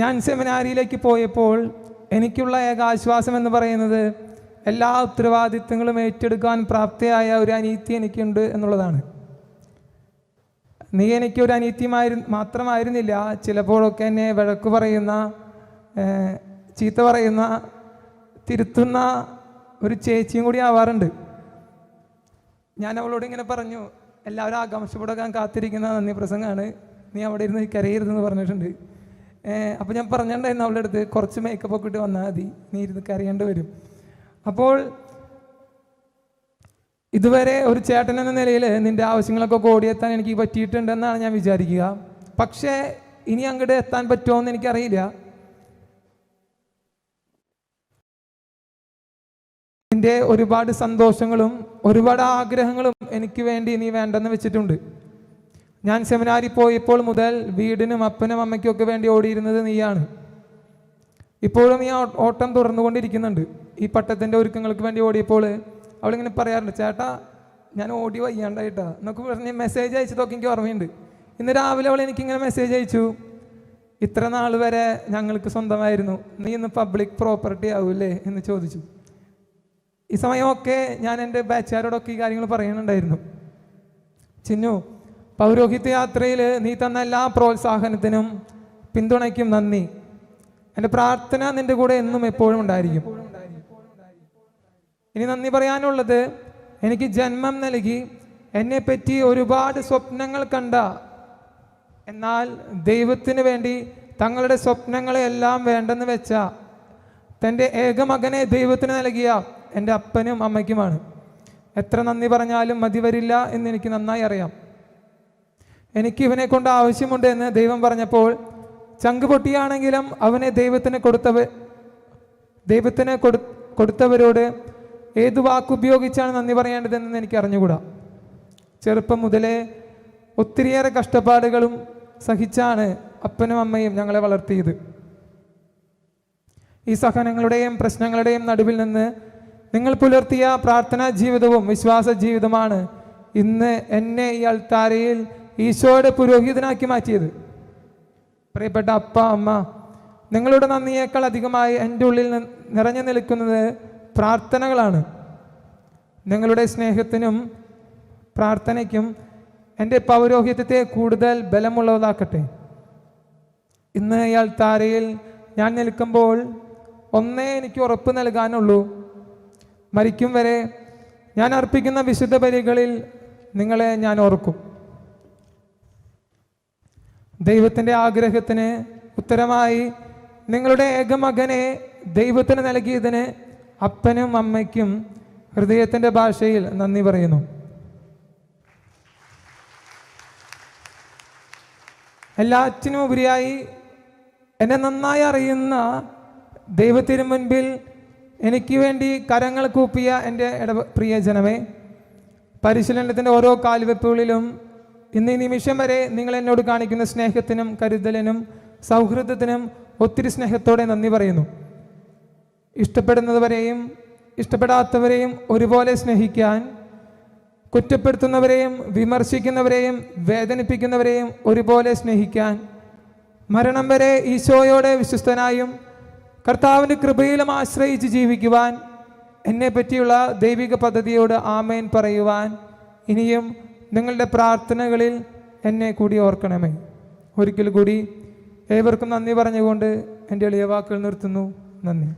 ഞാൻ സെമിനാരിയിലേക്ക് പോയപ്പോൾ എനിക്കുള്ള ഏക ആശ്വാസം എന്ന് പറയുന്നത് എല്ലാ ഉത്തരവാദിത്തങ്ങളും ഏറ്റെടുക്കാൻ പ്രാപ്തിയായ ഒരു അനീതി എനിക്കുണ്ട് എന്നുള്ളതാണ്. നീ എനിക്ക് ഒരു അനീത്യമായിരു മാത്രമായിരുന്നില്ല ചിലപ്പോഴൊക്കെ എന്നെ വഴക്ക് പറയുന്ന ചീത്ത പറയുന്ന തിരുത്തുന്ന ഒരു ചേച്ചിയും കൂടി ആവാറുണ്ട്. ഞാൻ അവളോട് ഇങ്ങനെ പറഞ്ഞു എല്ലാവരും ആകാംക്ഷപ്പെടാൻ കാത്തിരിക്കുന്ന നന്ദി പ്രസംഗമാണ് നീ അവിടെ ഇരുന്ന് കരയരുതെന്ന് പറഞ്ഞിട്ടുണ്ട്. അപ്പോൾ ഞാൻ പറഞ്ഞിട്ടുണ്ടായിരുന്നു അവളുടെ അടുത്ത് കുറച്ച് മേക്കപ്പ് ഒക്കെ ഇട്ട് വന്നാൽ മതി നീ ഇരുന്ന് കരയേണ്ടി വരും. അപ്പോൾ ഇതുവരെ ഒരു ചേട്ടൻ എന്ന നിലയിൽ നിന്റെ ആവശ്യങ്ങളൊക്കെ ഓടിയെത്താൻ എനിക്ക് പറ്റിയിട്ടുണ്ടെന്നാണ് ഞാൻ വിചാരിക്കുക. പക്ഷേ ഇനി അങ്ങോട്ട് എത്താൻ പറ്റുമോ എന്ന് എനിക്കറിയില്ല. നിന്റെ ഒരുപാട് സന്തോഷങ്ങളും ഒരുപാട് ആഗ്രഹങ്ങളും എനിക്ക് വേണ്ടി നീ വേണ്ടെന്ന് വെച്ചിട്ടുണ്ട്. ഞാൻ സെമിനാരിൽ പോയപ്പോൾ മുതൽ വീടിനും അപ്പനും അമ്മയ്ക്കും ഒക്കെ വേണ്ടി ഓടിയിരുന്നത് നീയാണ്. ഇപ്പോഴും ആ ഓട്ടം തുടർന്നുകൊണ്ടിരിക്കുന്നുണ്ട്. ഈ പട്ടത്തിന്റെ ഒരുക്കങ്ങൾക്ക് വേണ്ടി ഓടിയപ്പോൾ അവളിങ്ങനെ പറയാറുണ്ട് ചേട്ടാ ഞാൻ ഓടി വയ്യാണ്ടായിട്ടാ. എന്നൊക്കെ പറഞ്ഞ് മെസ്സേജ് അയച്ചതൊക്കെ എനിക്ക് ഓർമ്മയുണ്ട്. ഇന്ന് രാവിലെ അവൾ എനിക്കിങ്ങനെ മെസ്സേജ് അയച്ചു. ഇത്ര നാൾ വരെ ഞങ്ങൾക്ക് സ്വന്തമായിരുന്നു. നീ ഇന്ന് പബ്ലിക് പ്രോപ്പർട്ടി ആവൂലേ എന്ന് ചോദിച്ചു. ഈ സമയമൊക്കെ ഞാൻ എന്റെ ബാച്ചുകാരോടൊക്കെ ഈ കാര്യങ്ങൾ പറയുന്നുണ്ടായിരുന്നു ചിന്നു പൗരോഹിത്യ യാത്രയിൽ നീ തന്ന എല്ലാ പ്രോത്സാഹനത്തിനും പിന്തുണയ്ക്കും നന്ദി. എന്റെ പ്രാർത്ഥന നിന്റെ കൂടെ എന്നും എപ്പോഴും ഉണ്ടായിരിക്കും. ഇനി നന്ദി പറയാനുള്ളത് എനിക്ക് ജന്മം നൽകി എന്നെ പറ്റി ഒരുപാട് സ്വപ്നങ്ങൾ കണ്ട എന്നാൽ ദൈവത്തിന് വേണ്ടി തങ്ങളുടെ സ്വപ്നങ്ങളെല്ലാം വേണ്ടെന്ന് വെച്ച തന്റെ ഏകമകനെ ദൈവത്തിന് നൽകിയ എന്റെ അപ്പനും അമ്മയ്ക്കുമാണ്. എത്ര നന്ദി പറഞ്ഞാലും മതി വരില്ല എന്ന് എനിക്ക് നന്നായി അറിയാം. എനിക്ക് ഇവനെ കൊണ്ട് ആവശ്യമുണ്ട് എന്ന് ദൈവം പറഞ്ഞപ്പോൾ ചങ്ക് പൊട്ടിയാണെങ്കിലും അവനെ ദൈവത്തിന് കൊടുത്തവ ദൈവത്തിന് കൊടു കൊടുത്തവരോട് ഏത് വാക്കുപയോഗിച്ചാണ് നന്ദി പറയേണ്ടതെന്ന് എനിക്ക് അറിഞ്ഞുകൂടാ. ചെറുപ്പം മുതലേ ഒത്തിരിയേറെ കഷ്ടപ്പാടുകളും സഹിച്ചാണ് അപ്പനും അമ്മയും ഞങ്ങളെ വളർത്തിയത്. ഈ സഹനങ്ങളുടെയും പ്രശ്നങ്ങളുടെയും നടുവിൽ നിന്ന് നിങ്ങൾ പുലർത്തിയ പ്രാർത്ഥനാ ജീവിതവും വിശ്വാസ ജീവിതമാണ് ഇന്ന് എന്നെ ഈ അൾത്താരയിൽ ഈശോയുടെ പുരോഹിതനാക്കി മാറ്റിയത്. പ്രിയപ്പെട്ട അപ്പ അമ്മ നിങ്ങളുടെ നന്ദിയേക്കാൾ അധികമായി എന്റെ ഉള്ളിൽ നിറഞ്ഞു നിൽക്കുന്നത് പ്രാർത്ഥനകളാണ്. നിങ്ങളുടെ സ്നേഹത്തിനും പ്രാർത്ഥനയ്ക്കും എന്റെ പൗരോഹിത്യത്തെ കൂടുതൽ ബലമുള്ളതാക്കട്ടെ. ഇന്ന് ഇയാൾ താരയിൽ ഞാൻ നിൽക്കുമ്പോൾ ഒന്നേ എനിക്ക് ഉറപ്പ് നൽകാനുള്ളൂ. മരിക്കും വരെ ഞാൻ അർപ്പിക്കുന്ന വിശുദ്ധ ബലികളിൽ നിങ്ങളെ ഞാൻ ഓർക്കും. ദൈവത്തിന്റെ ആഗ്രഹത്തിന് ഉത്തരമായി നിങ്ങളുടെ ഏകമകനെ ദൈവത്തിന് നൽകിയതിന് അപ്പനും അമ്മയ്ക്കും ഹൃദയത്തിന്റെ ഭാഷയിൽ നന്ദി പറയുന്നു. എല്ലാറ്റിനും ഉപരിയായി എന്നെ നന്നായി അറിയുന്ന ദൈവത്തിന് മുൻപിൽ എനിക്ക് വേണ്ടി കരങ്ങൾ കൂപ്പിയ എന്റെ ഇട പ്രിയജനമേ പരിശീലനത്തിന്റെ ഓരോ കാൽവെപ്പുകളിലും ഇന്ന് ഈ നിമിഷം വരെ നിങ്ങൾ എന്നോട് കാണിക്കുന്ന സ്നേഹത്തിനും കരുതലിനും സൗഹൃദത്തിനും ഒത്തിരി സ്നേഹത്തോടെ നന്ദി പറയുന്നു. ഇഷ്ടപ്പെടുന്നവരെയും ഇഷ്ടപ്പെടാത്തവരെയും ഒരുപോലെ സ്നേഹിക്കാൻ കുറ്റപ്പെടുത്തുന്നവരെയും വിമർശിക്കുന്നവരെയും വേദനിപ്പിക്കുന്നവരെയും ഒരുപോലെ സ്നേഹിക്കാൻ മരണം വരെ ഈശോയോടെ വിശ്വസ്തനായും കർത്താവിന്റെ കൃപയിലും ആശ്രയിച്ച് ജീവിക്കുവാൻ എന്നെ പറ്റിയുള്ള ദൈവിക പദ്ധതിയോട് ആമേൻ പറയുവാൻ ഇനിയും നിങ്ങളുടെ പ്രാർത്ഥനകളിൽ എന്നെ കൂടി ഓർക്കണമേ. ഒരിക്കൽ കൂടി ഏവർക്കും നന്ദി പറഞ്ഞുകൊണ്ട് എന്റെ എളിയ വാക്കുകൾ നിർത്തുന്നു. നന്ദി.